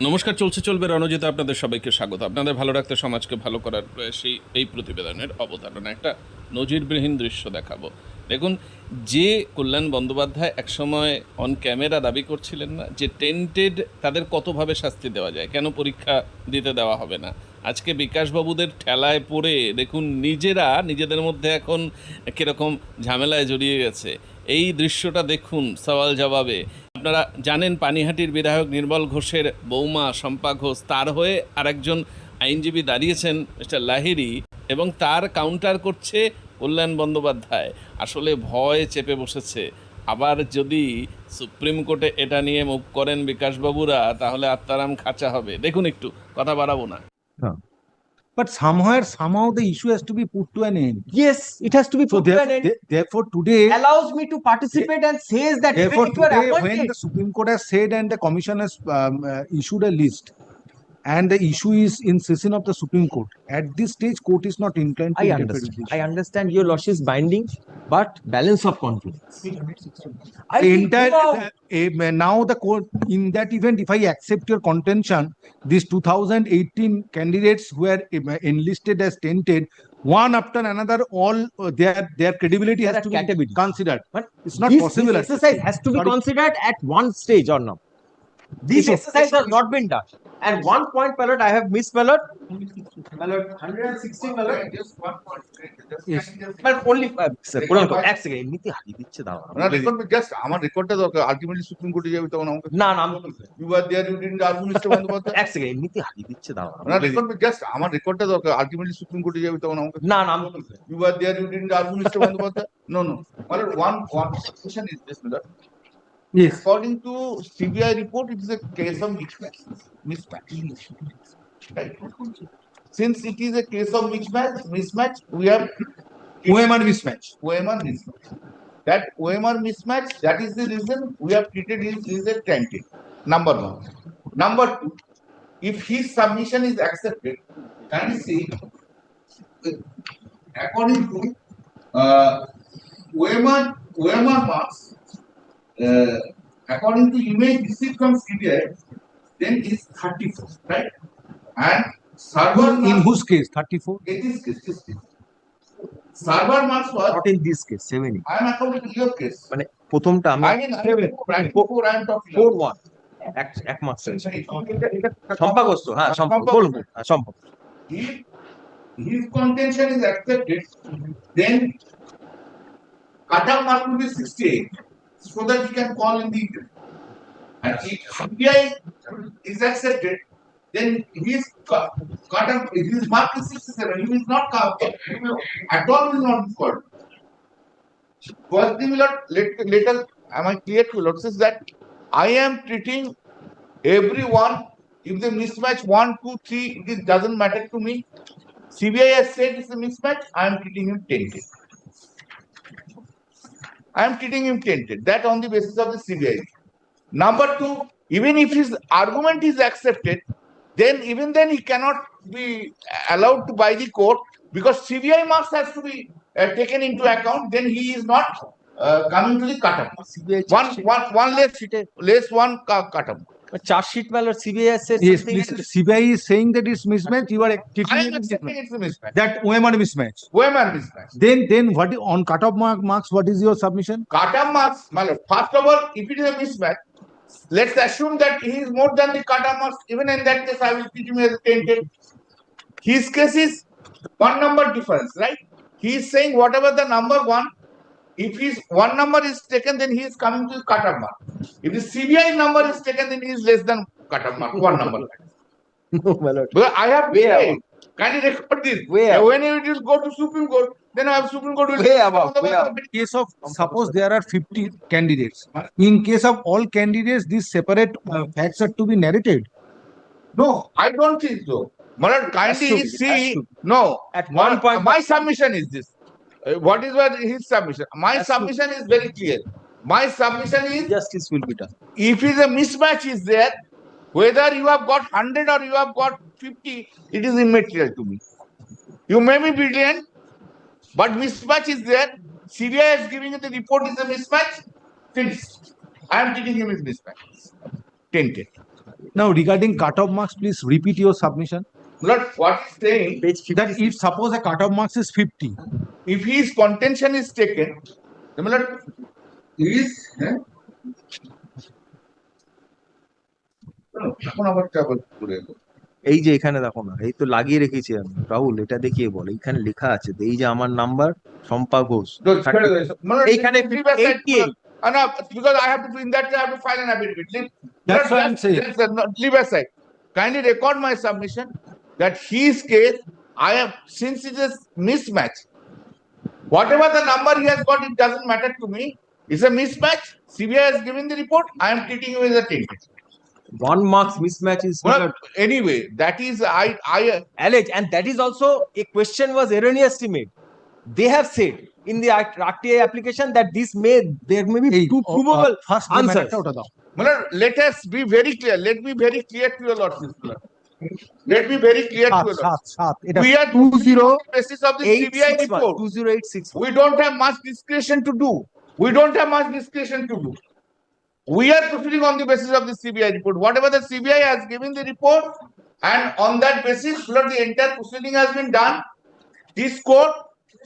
নমস্কার, চলছে, চলবে রণজিত আপনাদের সবাইকে স্বাগত। আপনাদের ভালো রাখতে, সমাজকে ভালো করার প্রয়াসী এই প্রতিবেদনের অবতারণা। একটা নজিরবিহীন দৃশ্য দেখাবো। দেখুন, যে কল্যাণ বন্দ্যোপাধ্যায় একসময় অন ক্যামেরা দাবি করছিলেন না যে টেন্টেড তাদের কতভাবে শাস্তি দেওয়া যায়, কেন পরীক্ষা দিতে দেওয়া হবে না। আজকে বিকাশবাবুদের ঠেলায় পড়ে দেখুন, নিজেরা, নিজেদের মধ্যে এখন কীরকম ঝামেলায় জড়িয়ে গেছে। এই দৃশ্যটা দেখুন, সওয়াল জবাবে। আপনারা জানেন পানিহাটির বিধায়ক নির্মল ঘোষের বৌমা শম্পা ঘোষ তার হয়ে আরেকজন আইনজীবী দাঁড়িয়েছেন মিস্টার লাহিরি এবং তার কাউন্টার করছে কল্যাণ বন্দ্যোপাধ্যায়। আসলে ভয় চেপে বসেছে। আবার যদি সুপ্রিম কোর্টে এটা নিয়ে মুখ করেন বিকাশবাবুরা, তাহলে আত্মারাম খাঁচা হবে। দেখুন একটু, কথা বাড়াবো না। But somewhere, somehow the issue has to be put to an end. Yes, it has to be So put to an therefore, end. the- therefore today, Allows me to participate and says that even therefore if you are today, when the Supreme Court has said and the commission has um, uh, issued a list and the issue is in session of the Supreme Court, at this stage, court is not inclined to I interfere understand. this. I understand your loss is binding, but balance of confidence. I The think entire, now- uh, now the court, in that event, if I accept your contention, these 2018 candidates who are uh, enlisted as tainted one after another, all uh, their, their credibility has to are be considered. But It's not this, possible. This exercise has to be Sorry. considered at one stage or not. This Issue. exercise has not been done. And one point ballot, I have missed ballot. Ballot 116 ballot. Yes. But only, uh, sir, hold on, এক second, এমনিতে হারিয়ে দিচ্ছে দাঁড়াও। না record just আমার রেকর্ডটা দরকার ultimately supreme কোর্টে যাবে তখন আমাকে না না আমি you are there you didn't argue Mister Bandyopadhyay এক সেকেন্ড এমনিতে হারিয়ে দিচ্ছে দাঁড়াও। না রেকর্ড জাস্ট আমার রেকর্ডটা দরকার আলটিমেটলি সুপ্রিম কোর্টে যাবে তখন আমাকে না না আমি you are there you didn't argue Mister Bandyopadhyay no no মানে one one question is this Mister Yes. According to CBI report, it is a case of mismatch. Right. Since it is a case of mismatch, mismatch, we have OMR mismatch. OMR mismatch. That OMR mismatch, that is the reason we have treated him as a tented. Number one. Number two, if his submission is accepted, can you see, according to uh, OMR, OMR marks, uh, according to image received from CBI, then is 34, right? And server In marks, whose case? 34? it is, it is, server marks was, not in this case, seven. I am according to your case. মানে প্রথমটা আমি I mean, I am rank four, I am talking. Four one এক এক মাস সম্পাগস্ত হ্যাঁ সম্পা বলুন হ্যাঁ, Sampa If his contention is accepted, then cutoff mark will be sixty-eight, so that he can call in the interview. And if CPI is accepted, then his cut cutoff, his mark is sixty-seven, he is not come, he at all will not called. First thing, let, let am I clear to you, is that I am treating everyone, if they mismatch one, two, three, it is- doesn't matter to me. CBI has said it's a mismatch, I am treating him tainted. I am treating him tainted, that on the basis of the CBI. Number two, even if his argument is accepted, then even then he cannot be allowed to by the court because CBI marks has to be uh, taken into account, then he is not uh, coming to the cutoff. One, one, one less, less one cu- cutoff. Chargesheet ballot CBI said Yes, something please. CBI is saying that it's mismatch, you are mismatch. it's a mismatch. That OMR mismatch. OMR mismatch. Then, then what, on cutoff mark, marks, what is your submission? Cutoff marks, my lord, first of all, if it is a mismatch, let's assume that he is more than the cutoff marks, even in that case, I will treat him as a tainted. His case is one number difference, right? He is saying whatever the number one, if his one number is taken, then he is coming to the cutoff mark. If the CBI number is taken, then he is less than cutoff mark, one number. No, my lord. But I have Way way above. Can you record this? Way And. When it will go to Supreme Court, then I have Supreme Court will. Way above, way. Case of, suppose there are fifty candidates. In case of all candidates, these separate uh, facts are to be narrated. No, I don't think so. Malad, kindly see, no. At Malad, one point- My submission is this. What is what his submission? My Has to- submission is very clear. My submission is, Justice will be done. if is a mismatch is there, whether you have got hundred or you have got fifty, it is immaterial to me. You may be brilliant, but mismatch is there. CBI is giving you the report is a mismatch, finished. I am treating him as mismatch. Tainted. Now regarding cutoff marks, please repeat your submission. not what is saying that if suppose a cutoff marks is 50, if his contention is taken, Lord, is এই যে এখানে দেখো না এই তো লাগিয়ে রেখেছি আমি। রাহুল এটা দেখিয়ে বল এখানে লেখা আছে এই যে আমার নাম্বার শম্পা ঘোষ এইখানে kindly record my submission that his case, I am since it is mismatch. Whatever the number he has got, it doesn't matter to me. It's a mismatch. CBI has given the report. I am treating you as a ticket. One marks mismatch is well, anyway. That is I I allege, and that is also a question was erroneously made. They have said in the RTI application that this may there may be hey, two provable uh, uh, answers. Well, let us be very clear. Let me be very clear to your lordship. Let me very clear to you. We are 20 2086. We don't have much discretion to do. We don't have much discretion to do. We are proceeding on the basis of the CBI report. Whatever the CBI has given the report, and on that basis, the entire proceeding has been done. This court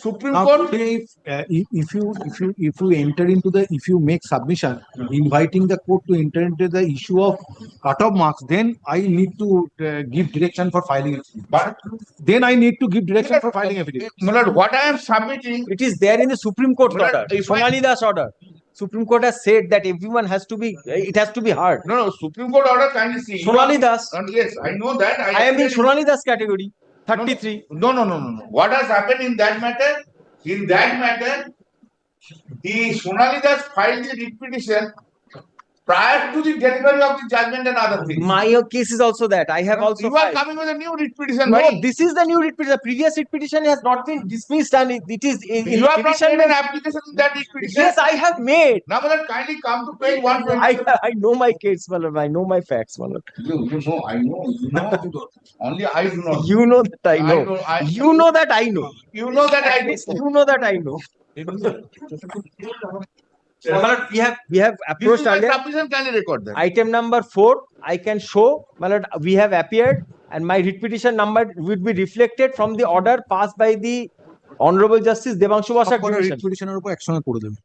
Supreme Now, Court, today, if, uh, if if you, if you, if you enter into the, if you make submission, inviting the court to enter into the issue of cutoff marks, then I need to uh, give direction for filing. it. but Then I need to give direction for filing affidavit. my lord, what I am submitting, it is there in the supreme court Well, order if I- sonali das order supreme court has said that everyone has to be it has to be heard no, no, Supreme Court order kindly see. sonali das And yes, I know that. i am in sonali das category No, no. 33 No, no, no, no, no. What has happened in that matter? In that matter, the Sonali Das filed the petition prior to the delivery of the judgment and other things. my case is also that i have also You are coming with a new writ petition, No, right? this is the new writ petition. The previous writ petition has not been dismissed and it, it is in, in You have not petition. made an application in that writ petition. Yes, I have made. Now, Malad, kindly come to page one I. I know my case, Malad. I know my facts, Malad. You, you know, I know, you know, you don't. Only I do not. You know that I I know. know, I- You know that I know. You know that I do. You know that I know. Malad, we have we have approached earlier. submission, kindly record that. Item number four, I can show, Malad, we have appeared and my repetition number would be reflected from the order passed by the Honorable Justice Devanshu Basak সবকটা Division. উপর একসঙ্গে করে দেবে